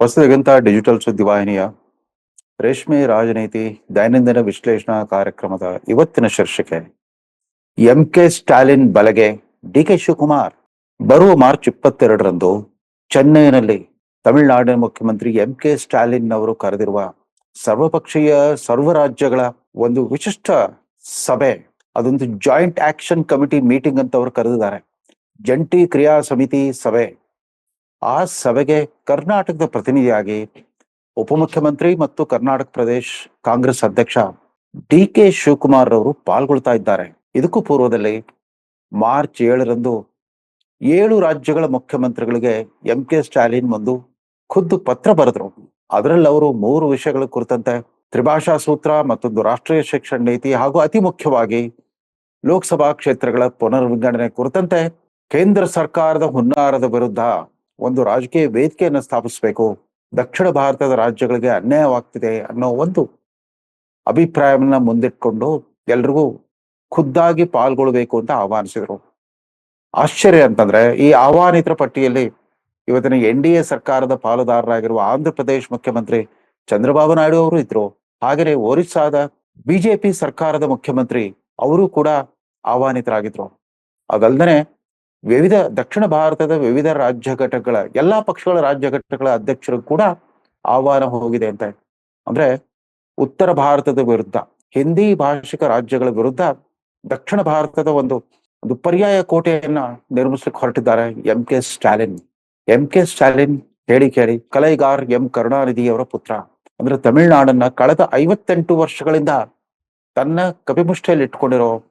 ಹೊಸದಗಂತ digital ಸುದ್ದಿವಾಹಿನಿಯ ರೇಷ್ಮೆ ರಾಜನೀತಿ ದೈನಂದಿನ ವಿಶ್ಲೇಷಣಾ ಕಾರ್ಯಕ್ರಮದ ಇವತ್ತಿನ ಶೀರ್ಷಿಕೆ. ಎಂ ಕೆ ಸ್ಟಾಲಿನ್ ಬಲಗೆ ಡಿ ಕೆ ಶಿವಕುಮಾರ್. ಬರುವ ಮಾರ್ಚ್ ಇಪ್ಪತ್ತೆರಡರಂದು ಚೆನ್ನೈನಲ್ಲಿ ತಮಿಳುನಾಡಿನ ಮುಖ್ಯಮಂತ್ರಿ ಎಂ ಕೆ ಸ್ಟಾಲಿನ್ ಅವರು ಕರೆದಿರುವ ಸರ್ವಪಕ್ಷೀಯ ಸರ್ವ ರಾಜ್ಯಗಳ ಒಂದು ವಿಶಿಷ್ಟ ಸಭೆ. ಅದೊಂದು ಜಾಯಿಂಟ್ ಆಕ್ಷನ್ ಕಮಿಟಿ ಮೀಟಿಂಗ್ ಅಂತ ಅವರು ಕರೆದಿದ್ದಾರೆ. ಜಂಟಿ ಕ್ರಿಯಾ ಸಮಿತಿ ಸಭೆ. ಆ ಸಭೆಗೆ ಕರ್ನಾಟಕದ ಪ್ರತಿನಿಧಿಯಾಗಿ ಉಪಮುಖ್ಯಮಂತ್ರಿ ಮತ್ತು ಕರ್ನಾಟಕ ಪ್ರದೇಶ್ ಕಾಂಗ್ರೆಸ್ ಅಧ್ಯಕ್ಷ ಡಿ ಕೆ ಶಿವಕುಮಾರ್ ಅವರು ಪಾಲ್ಗೊಳ್ತಾ ಇದ್ದಾರೆ. ಇದಕ್ಕೂ ಪೂರ್ವದಲ್ಲಿ ಮಾರ್ಚ್ ಏಳರಂದು ಏಳು ರಾಜ್ಯಗಳ ಮುಖ್ಯಮಂತ್ರಿಗಳಿಗೆ ಎಂ ಕೆ ಸ್ಟಾಲಿನ್ ಒಂದು ಖುದ್ದು ಪತ್ರ ಬರೆದ್ರು. ಅದರಲ್ಲಿ ಅವರು ಮೂರು ವಿಷಯಗಳ ಕುರಿತಂತೆ ತ್ರಿಭಾಷಾ ಸೂತ್ರ ಮತ್ತೊಂದು ರಾಷ್ಟ್ರೀಯ ಶಿಕ್ಷಣ ನೀತಿ ಹಾಗೂ ಅತಿ ಮುಖ್ಯವಾಗಿ ಲೋಕಸಭಾ ಕ್ಷೇತ್ರಗಳ ಪುನರ್ವಿಂಗಡಣೆ ಕುರಿತಂತೆ ಕೇಂದ್ರ ಸರ್ಕಾರದ ಹುನ್ನಾರದ ವಿರುದ್ಧ ಒಂದು ರಾಜಕೀಯ ವೇದಿಕೆಯನ್ನು ಸ್ಥಾಪಿಸಬೇಕು. ದಕ್ಷಿಣ ಭಾರತದ ರಾಜ್ಯಗಳಿಗೆ ಅನ್ಯಾಯವಾಗ್ತಿದೆ ಅನ್ನೋ ಒಂದು ಅಭಿಪ್ರಾಯವನ್ನ ಮುಂದಿಟ್ಕೊಂಡು ಎಲ್ರಿಗೂ ಖುದ್ದಾಗಿ ಪಾಲ್ಗೊಳ್ಬೇಕು ಅಂತ ಆಹ್ವಾನಿಸಿದ್ರು. ಆಶ್ಚರ್ಯ ಅಂತಂದ್ರೆ, ಈ ಆಹ್ವಾನಿತರ ಪಟ್ಟಿಯಲ್ಲಿ ಇವತ್ತಿನ ಎನ್ ಡಿ ಎ ಸರ್ಕಾರದ ಪಾಲುದಾರರಾಗಿರುವ ಆಂಧ್ರ ಪ್ರದೇಶ್ ಮುಖ್ಯಮಂತ್ರಿ ಚಂದ್ರಬಾಬು ನಾಯ್ಡು ಅವರು ಇದ್ರು. ಹಾಗೆಯೇ ಒರಿಸ್ಸಾದ ಬಿಜೆಪಿ ಸರ್ಕಾರದ ಮುಖ್ಯಮಂತ್ರಿ ಅವರು ಕೂಡ ಆಹ್ವಾನಿತರಾಗಿದ್ರು. ಅದಲ್ಲದೆ ವಿವಿಧ ದಕ್ಷಿಣ ಭಾರತದ ವಿವಿಧ ರಾಜ್ಯ ಘಟಕಗಳ, ಎಲ್ಲಾ ಪಕ್ಷಗಳ ರಾಜ್ಯ ಘಟಕಗಳ ಅಧ್ಯಕ್ಷರು ಕೂಡ ಆಹ್ವಾನ ಹೋಗಿದೆ ಅಂತ. ಅಂದ್ರೆ ಉತ್ತರ ಭಾರತದ ವಿರುದ್ಧ, ಹಿಂದಿ ಭಾಷಿಕ ರಾಜ್ಯಗಳ ವಿರುದ್ಧ ದಕ್ಷಿಣ ಭಾರತದ ಒಂದು ಒಂದು ಪರ್ಯಾಯ ಕೋಟೆಯನ್ನ ನಿರ್ಮಿಸಲಿಕ್ಕೆ ಹೊರಟಿದ್ದಾರೆ M K Stalin. M K Stalin ಹೇಳಿ ಕೇಳಿ, ಕಲೈಗಾರ್ ಎಂ ಕರುಣಾನಿಧಿ ಅವರ ಪುತ್ರ. ಅಂದ್ರೆ ತಮಿಳುನಾಡನ್ನ ಕಳೆದ ಐವತ್ತೆಂಟು ವರ್ಷಗಳಿಂದ ತನ್ನ ಕಪಿಮುಷ್ಟಿಯಲ್ಲಿ ಇಟ್ಕೊಂಡಿರೋ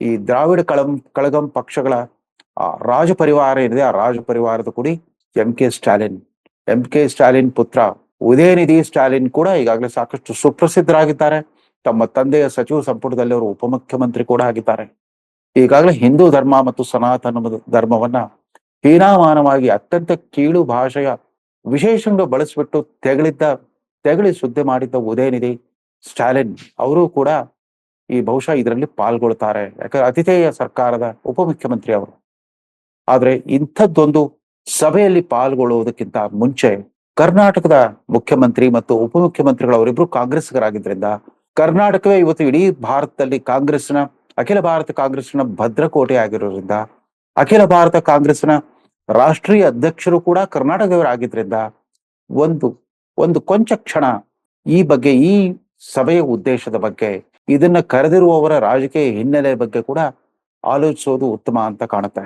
ಈ ದ್ರಾವಿಡ ಕಳಂ, ಕಳಗಂ ಪಕ್ಷಗಳ ಆ ರಾಜ ಪರಿವಾರ ಏನಿದೆ ಆ ರಾಜ ಪರಿವಾರದ ಕುಡಿ M K Stalin. M K Stalin ಪುತ್ರ ಉದಯನಿಧಿ ಸ್ಟಾಲಿನ್ ಕೂಡ ಈಗಾಗಲೇ ಸಾಕಷ್ಟು ಸುಪ್ರಸಿದ್ಧರಾಗಿದ್ದಾರೆ. ತಮ್ಮ ತಂದೆಯ ಸಚಿವ ಸಂಪುಟದಲ್ಲಿ ಅವರು ಉಪಮುಖ್ಯಮಂತ್ರಿ ಕೂಡ ಆಗಿದ್ದಾರೆ. ಈಗಾಗಲೇ ಹಿಂದೂ ಧರ್ಮ ಮತ್ತು ಸನಾತನ ಧರ್ಮವನ್ನ ಹೀನಾಮಾನವಾಗಿ ಅತ್ಯಂತ ಕೀಳು ಭಾಷೆಯ ವಿಶೇಷಗಳು ಬಳಸಿಬಿಟ್ಟು ತೆಗಳಿದ್ದ, ತೆಗಳಿ ಸುದ್ದಿ ಮಾಡಿದ್ದ ಉದಯನಿಧಿ ಸ್ಟಾಲಿನ್ ಅವರು ಕೂಡ ಈ ಬಹುಶಃ ಇದರಲ್ಲಿ ಪಾಲ್ಗೊಳ್ತಾರೆ. ಯಾಕಂದ್ರೆ ಅತಿಥೇಯ ಸರ್ಕಾರದ ಉಪಮುಖ್ಯಮಂತ್ರಿ ಅವರು. ಆದ್ರೆ ಇಂಥದ್ದೊಂದು ಸಭೆಯಲ್ಲಿ ಪಾಲ್ಗೊಳ್ಳುವುದಕ್ಕಿಂತ ಮುಂಚೆ ಕರ್ನಾಟಕದ ಮುಖ್ಯಮಂತ್ರಿ ಮತ್ತು ಉಪಮುಖ್ಯಮಂತ್ರಿಗಳು ಅವರಿಬ್ರು ಕಾಂಗ್ರೆಸ್ಗರಾಗಿದ್ರಿಂದ ಕರ್ನಾಟಕವೇ ಇವತ್ತು ಇಡೀ ಭಾರತದಲ್ಲಿ ಕಾಂಗ್ರೆಸ್ನ, ಅಖಿಲ ಭಾರತ ಕಾಂಗ್ರೆಸ್ನ ಭದ್ರಕೋಟೆ ಆಗಿರೋದ್ರಿಂದ, ಅಖಿಲ ಭಾರತ ಕಾಂಗ್ರೆಸ್ನ ರಾಷ್ಟ್ರೀಯ ಅಧ್ಯಕ್ಷರು ಕೂಡ ಕರ್ನಾಟಕದವರಾಗಿದ್ರಿಂದ ಒಂದು ಒಂದು ಕೊಂಚ ಕ್ಷಣ ಈ ಬಗ್ಗೆ, ಈ ಸಭೆಯ ಉದ್ದೇಶದ ಬಗ್ಗೆ, ಇದನ್ನ ಕರೆದಿರುವವರ ರಾಜಕೀಯ ಹಿನ್ನೆಲೆ ಬಗ್ಗೆ ಕೂಡ ಆಲೋಚಿಸೋದು ಉತ್ತಮ ಅಂತ ಕಾಣುತ್ತೆ.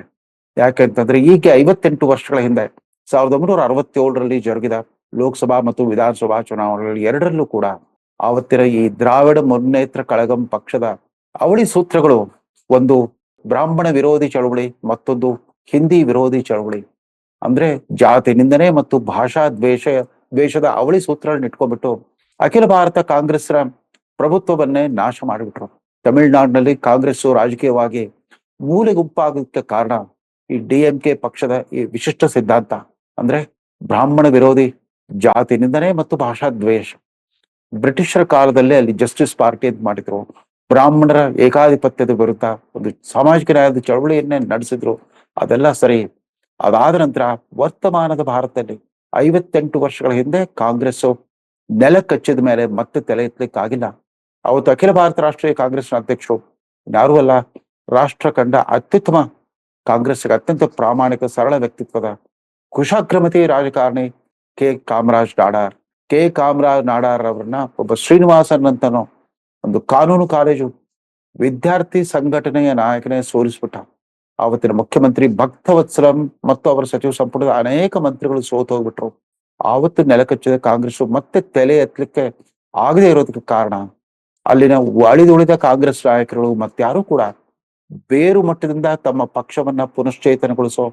ಯಾಕೆಂತಂದ್ರೆ ಈಗ ಐವತ್ತೆಂಟು ವರ್ಷಗಳ ಹಿಂದೆ ಸಾವಿರದ ಒಂಬೈನೂರ ಅರವತ್ತೇಳರಲ್ಲಿ ಜರುಗಿದ ಲೋಕಸಭಾ ಮತ್ತು ವಿಧಾನಸಭಾ ಚುನಾವಣೆಗಳಲ್ಲಿ ಎರಡರಲ್ಲೂ ಕೂಡ ಆವತ್ತಿನ ಈ ದ್ರಾವಿಡ ಮುನ್ನೇತ್ರ ಕಳಗಂ ಪಕ್ಷದ ಅವಳಿ ಸೂತ್ರಗಳು ಒಂದು ಬ್ರಾಹ್ಮಣ ವಿರೋಧಿ ಚಳವಳಿ, ಮತ್ತೊಂದು ಹಿಂದಿ ವಿರೋಧಿ ಚಳವಳಿ. ಅಂದ್ರೆ ಜಾತಿ ನಿಂದನೆ ಮತ್ತು ಭಾಷಾ ದ್ವೇಷ, ದ್ವೇಷದ ಅವಳಿ ಸೂತ್ರಗಳನ್ನ ಇಟ್ಕೊಂಡ್ಬಿಟ್ಟು ಅಖಿಲ ಭಾರತ ಕಾಂಗ್ರೆಸ್ನ ಪ್ರಭುತ್ವವನ್ನೇ ನಾಶ ಮಾಡಿಬಿಟ್ರು. ತಮಿಳುನಾಡಿನಲ್ಲಿ ಕಾಂಗ್ರೆಸ್ ರಾಜಕೀಯವಾಗಿ ಮೂಲೆ ಗುಂಪಾಗೋದಕ್ಕೆ ಕಾರಣ ಈ ಡಿ ಎಂ ಕೆ ಪಕ್ಷದ ಈ ವಿಶಿಷ್ಟ ಸಿದ್ಧಾಂತ ಅಂದ್ರೆ ಬ್ರಾಹ್ಮಣ ವಿರೋಧಿ ಜಾತಿ ನಿಂದನೆ ಮತ್ತು ಭಾಷಾ ದ್ವೇಷ. ಬ್ರಿಟಿಷರ ಕಾಲದಲ್ಲಿ ಅಲ್ಲಿ ಜಸ್ಟಿಸ್ ಪಾರ್ಟಿ ಅಂತ ಮಾಡಿದ್ರು. ಬ್ರಾಹ್ಮಣರ ಏಕಾಧಿಪತ್ಯದ ವಿರುದ್ಧ ಒಂದು ಸಾಮಾಜಿಕ ನ್ಯಾಯದ ಚಳವಳಿಯನ್ನೇ ನಡೆಸಿದ್ರು. ಅದೆಲ್ಲ ಸರಿ. ಅದಾದ ನಂತರ ವರ್ತಮಾನದ ಭಾರತದಲ್ಲಿ ಐವತ್ತೆಂಟು ವರ್ಷಗಳ ಹಿಂದೆ ಕಾಂಗ್ರೆಸ್ ನೆಲ ಕಚ್ಚಿದ ಮೇಲೆ ಮತ್ತೆ ತಲೆ ಎತ್ತಲಿಕ್ಕಾಗಿಲ್ಲ. ಅವತ್ತು ಅಖಿಲ ಭಾರತ ರಾಷ್ಟ್ರೀಯ ಕಾಂಗ್ರೆಸ್ನ ಅಧ್ಯಕ್ಷರು ಯಾರು ಅಲ್ಲ. ರಾಷ್ಟ್ರ ಕಂಡ ಅತ್ಯುತ್ತಮ ಕಾಂಗ್ರೆಸ್ಗೆ ಅತ್ಯಂತ ಪ್ರಾಮಾಣಿಕ, ಸರಳ ವ್ಯಕ್ತಿತ್ವದ ಕುಶಾಕ್ರಮತಿ ರಾಜಕಾರಣಿ ಕೆ. ಕಾಮರಾಜ್ ನಾಡಾರ್. ಕೆ. ಕಾಮರಾಜ್ ನಾಡಾರ್ ಅವರನ್ನ ಒಬ್ಬ ಶ್ರೀನಿವಾಸನ್ ಅಂತನೋ ಒಂದು ಕಾನೂನು ಕಾಲೇಜು ವಿದ್ಯಾರ್ಥಿ ಸಂಘಟನೆಯ ನಾಯಕನೇ ಸೋಲಿಸ್ಬಿಟ್ಟ. ಆವತ್ತಿನ ಮುಖ್ಯಮಂತ್ರಿ ಭಕ್ತವತ್ಸಲಂ ಮತ್ತು ಅವರ ಸಚಿವ ಸಂಪುಟದ ಅನೇಕ ಮಂತ್ರಿಗಳು ಸೋತ ಹೋಗ್ಬಿಟ್ರು. ಆವತ್ತು ನೆಲಕಚ್ಚಿದ ಕಾಂಗ್ರೆಸ್ ಮತ್ತೆ ತಲೆ ಎತ್ತಲಿಕ್ಕೆ ಆಗದೆ ಇರೋದಕ್ಕೆ ಕಾರಣ. ಅಲ್ಲಿನ ಅಳಿದುಳಿದ ಕಾಂಗ್ರೆಸ್ ನಾಯಕರುಗಳು ಮತ್ತಾರು ಕೂಡ ಬೇರು ಮಟ್ಟದಿಂದ ತಮ್ಮ ಪಕ್ಷವನ್ನ ಪುನಶ್ಚೇತನಗೊಳಿಸೋ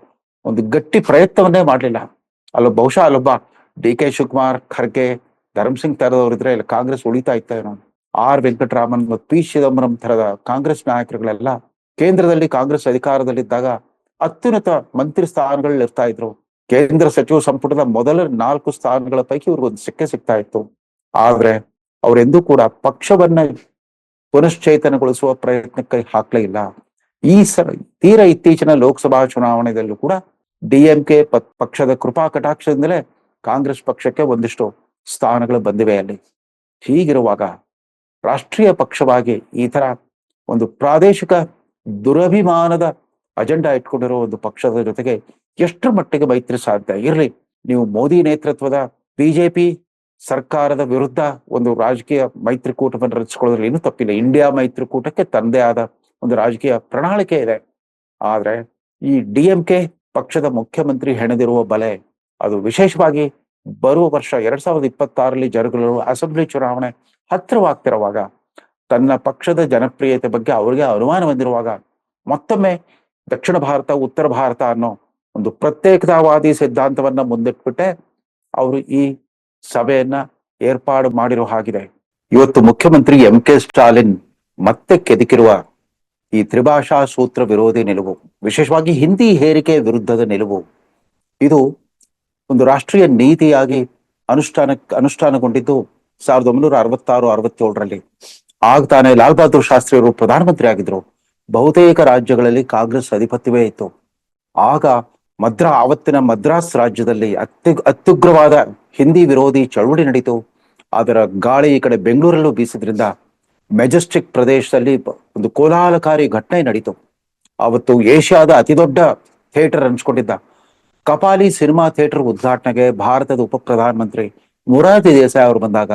ಒಂದು ಗಟ್ಟಿ ಪ್ರಯತ್ನವನ್ನೇ ಮಾಡಲಿಲ್ಲ. ಅಲ್ಲ ಬಹುಶಃ ಅಲ್ಲೊಬ್ಬ ಡಿ ಕೆ ಶಿವಕುಮಾರ್, ಖರ್ಗೆ ಧರ್ಮಸಿಂಗ್ ತರದವರಿದ್ರೆ ಇಲ್ಲಿ ಕಾಂಗ್ರೆಸ್ ಉಳಿತಾ ಇತ್ತೇನೋ ಆರ್ ವೆಂಕಟರಾಮನ್ ಮತ್ತು ಪಿ ಚಿದಂಬರಂ ತರದ ಕಾಂಗ್ರೆಸ್ ನಾಯಕರುಗಳೆಲ್ಲ ಕೇಂದ್ರದಲ್ಲಿ ಕಾಂಗ್ರೆಸ್ ಅಧಿಕಾರದಲ್ಲಿದ್ದಾಗ ಅತ್ಯುನ್ನತ ಮಂತ್ರಿ ಸ್ಥಾನಗಳಲ್ಲಿ ಇರ್ತಾ ಇದ್ರು. ಕೇಂದ್ರ ಸಚಿವ ಸಂಪುಟದ ಮೊದಲ ನಾಲ್ಕು ಸ್ಥಾನಗಳ ಪೈಕಿ ಇವ್ರಿಗೊಂದು ಸಿಕ್ಕೆ ಸಿಗ್ತಾ ಇತ್ತು. ಆದ್ರೆ ಅವರೆಂದೂ ಕೂಡ ಪಕ್ಷವನ್ನ ಪುನಶ್ಚೇತನಗೊಳಿಸುವ ಪ್ರಯತ್ನಕ್ಕೆ ಹಾಕ್ಲೇ ಇಲ್ಲ. ಈ ಸರ ತೀರ ಇತ್ತೀಚಿನ ಲೋಕಸಭಾ ಚುನಾವಣೆಯಲ್ಲೂ ಕೂಡ ಡಿ ಎಂ ಕೆ ಪಕ್ಷದ ಕೃಪಾ ಕಟಾಕ್ಷದಿಂದಲೇ ಕಾಂಗ್ರೆಸ್ ಪಕ್ಷಕ್ಕೆ ಒಂದಿಷ್ಟು ಸ್ಥಾನಗಳು ಬಂದಿವೆ ಅಲ್ಲಿ. ಹೀಗಿರುವಾಗ ರಾಷ್ಟ್ರೀಯ ಪಕ್ಷವಾಗಿ ಈ ತರ ಒಂದು ಪ್ರಾದೇಶಿಕ ದುರಭಿಮಾನದ ಅಜೆಂಡಾ ಇಟ್ಕೊಂಡಿರೋ ಒಂದು ಪಕ್ಷದ ಜೊತೆಗೆ ಎಷ್ಟರ ಮಟ್ಟಿಗೆ ಮೈತ್ರಿ ಸಾಧ್ಯ? ಇರಲಿ, ನೀವು ಮೋದಿ ನೇತೃತ್ವದ ಬಿಜೆಪಿ ಸರ್ಕಾರದ ವಿರುದ್ಧ ಒಂದು ರಾಜಕೀಯ ಮೈತ್ರಿಕೂಟವನ್ನು ರಚಿಸಿಕೊಳ್ಳೋದ್ರಲ್ಲಿ ಏನು ತಪ್ಪಿಲ್ಲ. ಇಂಡಿಯಾ ಮೈತ್ರಿಕೂಟಕ್ಕೆ ತನ್ನದೇ ಆದ ಒಂದು ರಾಜಕೀಯ ಪ್ರಣಾಳಿಕೆ ಇದೆ. ಆದ್ರೆ ಈ ಡಿ ಪಕ್ಷದ ಮುಖ್ಯಮಂತ್ರಿ ಹೆಣೆದಿರುವ ಬಲೆ, ಅದು ವಿಶೇಷವಾಗಿ ಬರುವ ವರ್ಷ ಎರಡ್ ಸಾವಿರದ ಇಪ್ಪತ್ತಾರರಲ್ಲಿ ಜರುಗಲಿರುವ ಅಸೆಂಬ್ಲಿ ಚುನಾವಣೆ ಹತ್ತಿರವಾಗ್ತಿರುವಾಗ, ತನ್ನ ಪಕ್ಷದ ಜನಪ್ರಿಯತೆ ಬಗ್ಗೆ ಅವರಿಗೆ ಅನುಮಾನ ಬಂದಿರುವಾಗ, ಮತ್ತೊಮ್ಮೆ ದಕ್ಷಿಣ ಭಾರತ, ಉತ್ತರ ಭಾರತ ಅನ್ನೋ ಒಂದು ಪ್ರತ್ಯೇಕತಾವಾದಿ ಸಿದ್ಧಾಂತವನ್ನ ಮುಂದಿಟ್ಬಿಟ್ಟೆ. ಅವರು ಈ ಸಭೆಯನ್ನ ಏರ್ಪಾಡು ಮಾಡಿರೋ ಹಾಗಿದೆ. ಇವತ್ತು ಮುಖ್ಯಮಂತ್ರಿ ಎಂ ಕೆ ಸ್ಟಾಲಿನ್ ಮತ್ತೆ ಕೆದಕಿರುವ ಈ ತ್ರಿಭಾಷಾ ಸೂತ್ರ ವಿರೋಧಿ ನಿಲುವು, ವಿಶೇಷವಾಗಿ ಹಿಂದಿ ಹೇರಿಕೆ ವಿರುದ್ಧದ ನಿಲುವು, ಇದು ಒಂದು ರಾಷ್ಟ್ರೀಯ ನೀತಿಯಾಗಿ ಅನುಷ್ಠಾನ ಅನುಷ್ಠಾನಗೊಂಡಿದ್ದು ಸಾವಿರದ ಒಂಬೈನೂರ ಅರವತ್ತಾರು, ಅರವತ್ತೇಳರಲ್ಲಿ. ಆಗ ತಾನೇ ಲಾಲ್ ಬಹದ್ದೂರ್ ಶಾಸ್ತ್ರಿ ಅವರು ಪ್ರಧಾನಮಂತ್ರಿ ಆಗಿದ್ರು. ಬಹುತೇಕ ರಾಜ್ಯಗಳಲ್ಲಿ ಕಾಂಗ್ರೆಸ್ ಅಧಿಪತ್ಯವೇ ಇತ್ತು. ಆಗ ಮದ್ರಾ, ಆವತ್ತಿನ ಮದ್ರಾಸ್ ರಾಜ್ಯದಲ್ಲಿ ಅತ್ಯು, ಅತ್ಯುಗ್ರವಾದ ಹಿಂದಿ ವಿರೋಧಿ ಚಳವಳಿ ನಡೀತು. ಅದರ ಗಾಳಿ ಈ ಕಡೆ ಬೆಂಗಳೂರಲ್ಲೂ ಬೀಸಿದ್ರಿಂದ ಮೆಜೆಸ್ಟಿಕ್ ಪ್ರದೇಶದಲ್ಲಿ ಒಂದು ಕೋಲಾಹಲಕಾರಿ ಘಟನೆ ನಡೀತು. ಅವತ್ತು ಏಷ್ಯಾದ ಅತಿದೊಡ್ಡ ಥಿಯೇಟರ್ ಅನ್ಸ್ಕೊಂಡಿದ್ದ. ಕಪಾಲಿ ಸಿನಿಮಾ ಥಿಯೇಟರ್ ಉದ್ಘಾಟನೆಗೆ ಭಾರತದ ಉಪ ಪ್ರಧಾನಮಂತ್ರಿ ಮೊರಾರ್ಜಿ ದೇಸಾಯಿ ಅವರು ಬಂದಾಗ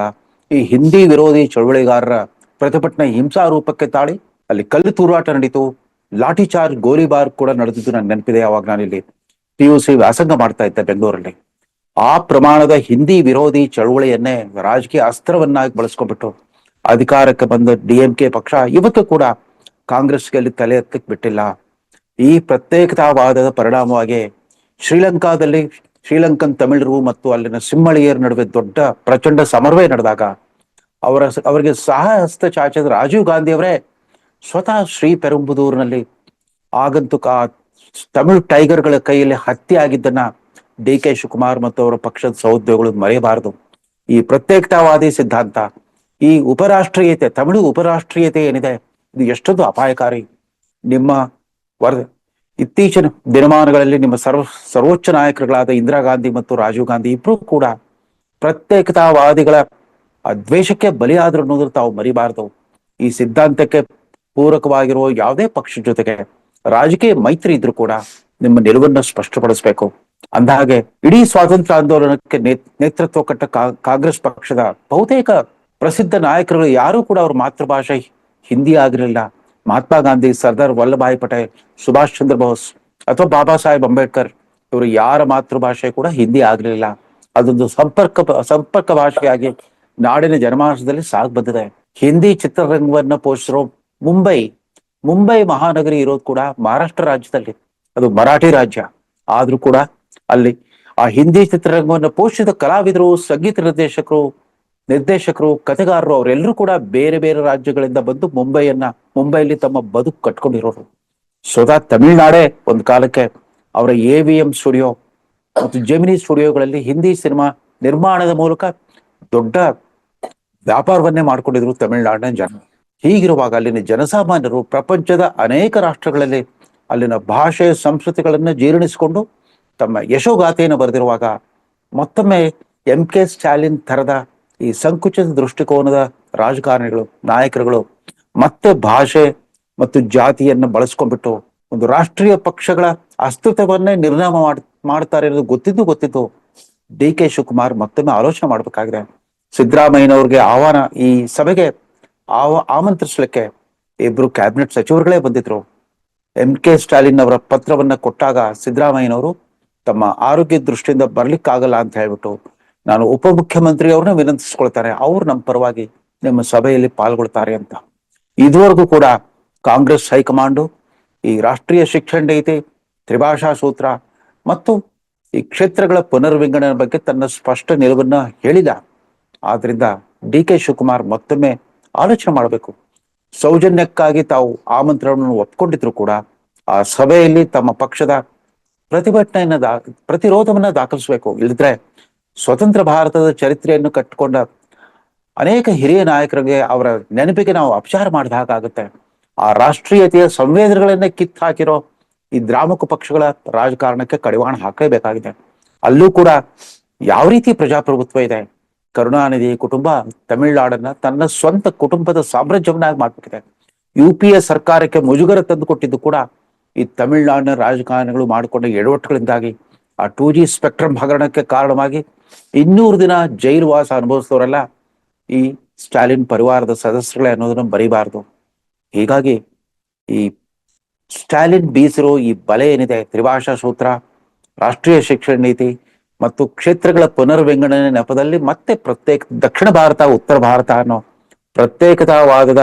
ಈ ಹಿಂದಿ ವಿರೋಧಿ ಚಳವಳಿಗಾರರ ಪ್ರತಿಭಟನೆ ಹಿಂಸಾ ರೂಪಕ್ಕೆ ತಾಳಿ ಅಲ್ಲಿ ಕಲ್ಲು ತೂರಾಟ ನಡೀತು. ಲಾಠಿ ಚಾರ್ಜ್ ಗೋಲಿಬಾರ್ ಕೂಡ ನಡೆದಿದ್ದು ನನ್ಗೆ ನೆನಪಿದೆ ಅವಾಗ ನಾನಿಲ್ಲಿ. ಪಿ ಯು ಸಿ ವ್ಯಾಸಂಗ ಮಾಡ್ತಾ ಇದ್ದೆ ಬೆಂಗಳೂರಲ್ಲಿ. ಆ ಪ್ರಮಾಣದ ಹಿಂದಿ ವಿರೋಧಿ ಚಳವಳಿಯನ್ನೇ ರಾಜಕೀಯ ಅಸ್ತ್ರವನ್ನಾಗಿ ಬಳಸ್ಕೊಂಡ್ಬಿಟ್ಟು ಅಧಿಕಾರಕ್ಕೆ ಬಂದ ಡಿ ಎಂ ಕೆ ಪಕ್ಷ ಇವತ್ತು ಕೂಡ ಕಾಂಗ್ರೆಸ್ಗೆ ತಲೆ ಎತ್ತಕ್ಕೆ ಬಿಟ್ಟಿಲ್ಲ. ಈ ಪ್ರತ್ಯೇಕತಾವಾದದ ಪರಿಣಾಮವಾಗಿ ಶ್ರೀಲಂಕಾದಲ್ಲಿ ಶ್ರೀಲಂಕನ್ ತಮಿಳರು ಮತ್ತು ಅಲ್ಲಿನ ಸಿಂಹಳಿಯರ ನಡುವೆ ದೊಡ್ಡ ಪ್ರಚಂಡ ಸಮರವೇ ನಡೆದಾಗ ಅವರ ಅವರಿಗೆ ಸಹಹಸ್ತ ಚಾಚಿದ ರಾಜೀವ್ ಗಾಂಧಿ ಅವರೇ ಸ್ವತಃ ಶ್ರೀ ಪೆರುಂಬುದೂರಿನಲ್ಲಿ ಆಗಂತುಕ ತಮಿಳು ತಮಿಳ್ ಟೈಗರ್ಗಳ ಕೈಯಲ್ಲಿ ಹತ್ಯೆ ಆಗಿದ್ದನ್ನ ಡಿ ಕೆ ಶಿವಕುಮಾರ್ ಮತ್ತು ಅವರ ಪಕ್ಷದ ಸಹೋದ್ಯೋಗಿಗಳು ಮರೆಯಬಾರದು. ಈ ಪ್ರತ್ಯೇಕತಾವಾದಿ ಸಿದ್ಧಾಂತ ಈ ಉಪರಾಷ್ಟ್ರೀಯತೆ, ತಮಿಳು ಉಪರಾಷ್ಟ್ರೀಯತೆ ಏನಿದೆ, ಇದು ಎಷ್ಟೊಂದು ಅಪಾಯಕಾರಿ ನಿಮ್ಮ ವರ್ ಇತ್ತೀಚಿನ ದಿನಮಾನಗಳಲ್ಲಿ ನಿಮ್ಮ ಸರ್ವ, ಸರ್ವೋಚ್ಚ ನಾಯಕರುಗಳಾದ ಇಂದಿರಾ ಗಾಂಧಿ ಮತ್ತು ರಾಜೀವ್ ಗಾಂಧಿ ಇಬ್ರು ಕೂಡ ಪ್ರತ್ಯೇಕತಾವಾದಿಗಳ ಅದ್ವೇಷಕ್ಕೆ ದ್ವೇಷಕ್ಕೆ ಬಲಿಯಾದ್ರು ಅನ್ನೋದ್ರ ತಾವು ಮರಿಬಾರದು. ಈ ಸಿದ್ಧಾಂತಕ್ಕೆ ಪೂರಕವಾಗಿರುವ ಯಾವುದೇ ಪಕ್ಷದ ಜೊತೆಗೆ ರಾಜಕೀಯ ಮೈತ್ರಿ ಇದ್ರು ಕೂಡ ನಿಮ್ಮ ನಿಲುವನ್ನು ಸ್ಪಷ್ಟಪಡಿಸಬೇಕು. ಅಂದಹಾಗೆ, ಇಡೀ ಸ್ವಾತಂತ್ರ್ಯ ಆಂದೋಲನಕ್ಕೆ ನೇತ್- ನೇತೃತ್ವ ಕೊಟ್ಟ ಕಾಂಗ್ರೆಸ್ ಪಕ್ಷದ ಬಹುತೇಕ ಪ್ರಸಿದ್ಧ ನಾಯಕರುಗಳು ಯಾರೂ ಕೂಡ ಅವ್ರ ಮಾತೃಭಾಷೆ ಹಿಂದಿ ಆಗಿರಲಿಲ್ಲ. ಮಹಾತ್ಮ ಗಾಂಧಿ, ಸರ್ದಾರ್ ವಲ್ಲಭಾಯಿ ಪಟೇಲ್, ಸುಭಾಷ್ ಚಂದ್ರ ಬೋಸ್ ಅಥವಾ ಬಾಬಾ ಸಾಹೇಬ್ ಅಂಬೇಡ್ಕರ್ ಇವರು ಯಾರ ಮಾತೃಭಾಷೆ ಕೂಡ ಹಿಂದಿ ಆಗಿರಲಿಲ್ಲ. ಅದೊಂದು ಸಂಪರ್ಕ ಸಂಪರ್ಕ ಭಾಷೆಯಾಗಿ ನಾಡಿನ ಜನಮಾನಸದಲ್ಲಿ ಸಾಗ್ ಬಂದಿದೆ. ಹಿಂದಿ ಚಿತ್ರರಂಗವನ್ನ ಪೋಷಿಸಿರೋ ಮುಂಬೈ ಮುಂಬೈ ಮಹಾನಗರಿ ಇರೋದು ಕೂಡ ಮಹಾರಾಷ್ಟ್ರ ರಾಜ್ಯದಲ್ಲಿ. ಅದು ಮರಾಠಿ ರಾಜ್ಯ. ಆದ್ರೂ ಕೂಡ ಅಲ್ಲಿ ಆ ಹಿಂದಿ ಚಿತ್ರರಂಗವನ್ನು ಪೋಷಿಸಿದ ಕಲಾವಿದರು, ಸಂಗೀತ ನಿರ್ದೇಶಕರು ನಿರ್ದೇಶಕರು ಕಥೆಗಾರರು ಅವರೆಲ್ಲರೂ ಕೂಡ ಬೇರೆ ಬೇರೆ ರಾಜ್ಯಗಳಿಂದ ಬಂದು ಮುಂಬೈಯನ್ನ, ಮುಂಬೈಯಲ್ಲಿ ತಮ್ಮ ಬದುಕು ಕಟ್ಕೊಂಡಿರೋರು. ಸ್ವತಃ ತಮಿಳ್ನಾಡೇ ಒಂದು ಕಾಲಕ್ಕೆ ಅವರ ಎ ವಿ ಎಂ ಸ್ಟುಡಿಯೋ ಮತ್ತು ಜೆಮಿನಿ ಸ್ಟುಡಿಯೋಗಳಲ್ಲಿ ಹಿಂದಿ ಸಿನಿಮಾ ನಿರ್ಮಾಣದ ಮೂಲಕ ದೊಡ್ಡ ವ್ಯಾಪಾರವನ್ನೇ ಮಾಡ್ಕೊಂಡಿದ್ರು ತಮಿಳುನಾಡಿನ ಜನ. ಹೀಗಿರುವಾಗ ಅಲ್ಲಿನ ಜನಸಾಮಾನ್ಯರು ಪ್ರಪಂಚದ ಅನೇಕ ರಾಷ್ಟ್ರಗಳಲ್ಲಿ ಅಲ್ಲಿನ ಭಾಷೆ, ಸಂಸ್ಕೃತಿಗಳನ್ನು ಜೀರ್ಣಿಸಿಕೊಂಡು ತಮ್ಮ ಯಶೋಗಾಥೆಯನ್ನು ಬರೆದಿರುವಾಗ ಮತ್ತೊಮ್ಮೆ ಎಂ ಕೆ ಸ್ಟಾಲಿನ್ ತರದ ಈ ಸಂಕುಚಿತ ದೃಷ್ಟಿಕೋನದ ರಾಜಕಾರಣಿಗಳು, ನಾಯಕರುಗಳು ಮತ್ತೆ ಭಾಷೆ ಮತ್ತು ಜಾತಿಯನ್ನು ಬಳಸ್ಕೊಂಡ್ಬಿಟ್ಟು ಒಂದು ರಾಷ್ಟ್ರೀಯ ಪಕ್ಷಗಳ ಅಸ್ತಿತ್ವವನ್ನೇ ನಿರ್ನಾಮ ಮಾಡ್, ಮಾಡ್ತಾರೆ ಅನ್ನೋದು ಗೊತ್ತಿದ್ದು ಗೊತ್ತಿತ್ತು. ಡಿ ಕೆ ಶಿವಕುಮಾರ್ ಮತ್ತೊಮ್ಮೆ ಆಲೋಚನೆ ಮಾಡ್ಬೇಕಾಗಿದೆ. ಸಿದ್ದರಾಮಯ್ಯನವ್ರಿಗೆ ಆಹ್ವಾನ ಈ ಸಭೆಗೆ ಆವ, ಆಮಂತ್ರಿಸ್ಲಿಕ್ಕೆ ಇಬ್ರು ಕ್ಯಾಬಿನೆಟ್ ಸಚಿವರುಗಳೇ ಬಂದಿದ್ರು. ಎಂ ಕೆ ಸ್ಟಾಲಿನ್ ಅವರ ಪತ್ರವನ್ನ ಕೊಟ್ಟಾಗ ಸಿದ್ದರಾಮಯ್ಯನವರು ತಮ್ಮ ಆರೋಗ್ಯ ದೃಷ್ಟಿಯಿಂದ ಬರ್ಲಿಕ್ಕಾಗಲ್ಲ ಅಂತ ಹೇಳ್ಬಿಟ್ಟು ನಾನು ಉಪಮುಖ್ಯಮಂತ್ರಿ ಅವ್ರನ್ನ ವಿನಂತಿಸ್ಕೊಳ್ತಾರೆ. ಅವ್ರು ನಮ್ಮ ಪರವಾಗಿ ನಿಮ್ಮ ಸಭೆಯಲ್ಲಿ ಪಾಲ್ಗೊಳ್ತಾರೆ ಅಂತ. ಇದುವರೆಗೂ ಕೂಡ ಕಾಂಗ್ರೆಸ್ ಹೈಕಮಾಂಡು, ಈ ರಾಷ್ಟ್ರೀಯ ಶಿಕ್ಷಣ ನೀತಿ, ತ್ರಿಭಾಷಾ ಸೂತ್ರ ಮತ್ತು ಈ ಕ್ಷೇತ್ರಗಳ ಪುನರ್ವಿಂಗಡಣೆ ಬಗ್ಗೆ ತನ್ನ ಸ್ಪಷ್ಟ ನಿಲುವನ್ನ ಹೇಳಿದ. ಆದ್ರಿಂದ ಡಿ ಕೆ ಶಿವಕುಮಾರ್ ಮತ್ತೊಮ್ಮೆ ಆಲೋಚನೆ ಮಾಡಬೇಕು. ಸೌಜನ್ಯಕ್ಕಾಗಿ ತಾವು ಆಮಂತ್ರಣವನ್ನು ಒಪ್ಕೊಂಡಿದ್ರು ಕೂಡ ಆ ಸಭೆಯಲ್ಲಿ ತಮ್ಮ ಪಕ್ಷದ ಪ್ರತಿಭಟನೆಯನ್ನ ದಾ ಪ್ರತಿರೋಧವನ್ನ ದಾಖಲಿಸಬೇಕು. ಇಲ್ಲದ್ರೆ ಸ್ವತಂತ್ರ ಭಾರತದ ಚರಿತ್ರೆಯನ್ನು ಕಟ್ಟಿಕೊಂಡ ಅನೇಕ ಹಿರಿಯ ನಾಯಕರಿಗೆ ಅವರ ನೆನಪಿಗೆ ನಾವು ಅಪಚಾರ ಮಾಡಿದ ಹಾಗಾಗುತ್ತೆ ಆ ರಾಷ್ಟ್ರೀಯತೆಯ ಸಂವೇದನೆಗಳನ್ನೇ ಕಿತ್ತು ಹಾಕಿರೋ ಈ ದ್ರಾಮಕ ಪಕ್ಷಗಳ ರಾಜಕಾರಣಕ್ಕೆ ಕಡಿವಾಣ ಹಾಕಲೇಬೇಕಾಗಿದೆ. ಅಲ್ಲೂ ಕೂಡ ಯಾವ ರೀತಿ ಪ್ರಜಾಪ್ರಭುತ್ವ ಇದೆ? ಕರುಣಾನಿಧಿ ಕುಟುಂಬ ತಮಿಳುನಾಡನ್ನ ತನ್ನ ಸ್ವಂತ ಕುಟುಂಬದ ಸಾಮ್ರಾಜ್ಯವನ್ನಾಗಿ ಮಾಡ್ಬಿಟ್ಟಿದೆ. ಯು ಪಿ ಎ ಸರ್ಕಾರಕ್ಕೆ ಮುಜುಗರ ತಂದುಕೊಟ್ಟಿದ್ದು ಕೂಡ ಈ ತಮಿಳುನಾಡಿನ ರಾಜಕಾರಣಿಗಳು ಮಾಡಿಕೊಂಡ ಎಡವಟ್ಟುಗಳಿಂದಾಗಿ ಆ ಟೂ ಜಿ ಸ್ಪೆಕ್ಟ್ರಮ್ ಹಗರಣಕ್ಕೆ ಕಾರಣವಾಗಿ ಇನ್ನೂರು ದಿನ ಜೈಲು ವಾಸ ಅನುಭವಿಸಿದವರೆಲ್ಲ ಈ ಸ್ಟಾಲಿನ್ ಪರಿವಾರದ ಸದಸ್ಯರುಗಳೇ ಅನ್ನೋದನ್ನ ಬರೀಬಾರದು. ಹೀಗಾಗಿ ಈ ಸ್ಟಾಲಿನ್ ಬೀಸಿರೋ ಈ ಬಲೆ ಏನಿದೆ, ತ್ರಿಭಾಷಾ ಸೂತ್ರ, ರಾಷ್ಟ್ರೀಯ ಶಿಕ್ಷಣ ನೀತಿ ಮತ್ತು ಕ್ಷೇತ್ರಗಳ ಪುನರ್ವಿಂಗಡಣೆ ನೆಪದಲ್ಲಿ ಮತ್ತೆ ಪ್ರತ್ಯೇಕ ದಕ್ಷಿಣ ಭಾರತ, ಉತ್ತರ ಭಾರತ ಅನ್ನೋ ಪ್ರತ್ಯೇಕತಾವಾದದ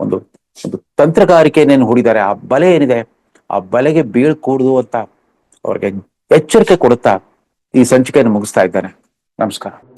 ಒಂದು ಒಂದು ತಂತ್ರಗಾರಿಕೆಯನ್ನೇನು ಹೂಡಿದ್ದಾರೆ, ಆ ಬಲೆ ಏನಿದೆ, ಆ ಬಲೆಗೆ ಬೀಳ್ಕೂಡುದು ಅಂತ ಅವ್ರಿಗೆ ಎಚ್ಚರಿಕೆ ಕೊಡುತ್ತಾ ಈ ಸಂಚಿಕೆಯನ್ನು ಮುಗಿಸ್ತಾ ಇದ್ದಾನೆ. ನಮಸ್ಕಾರ.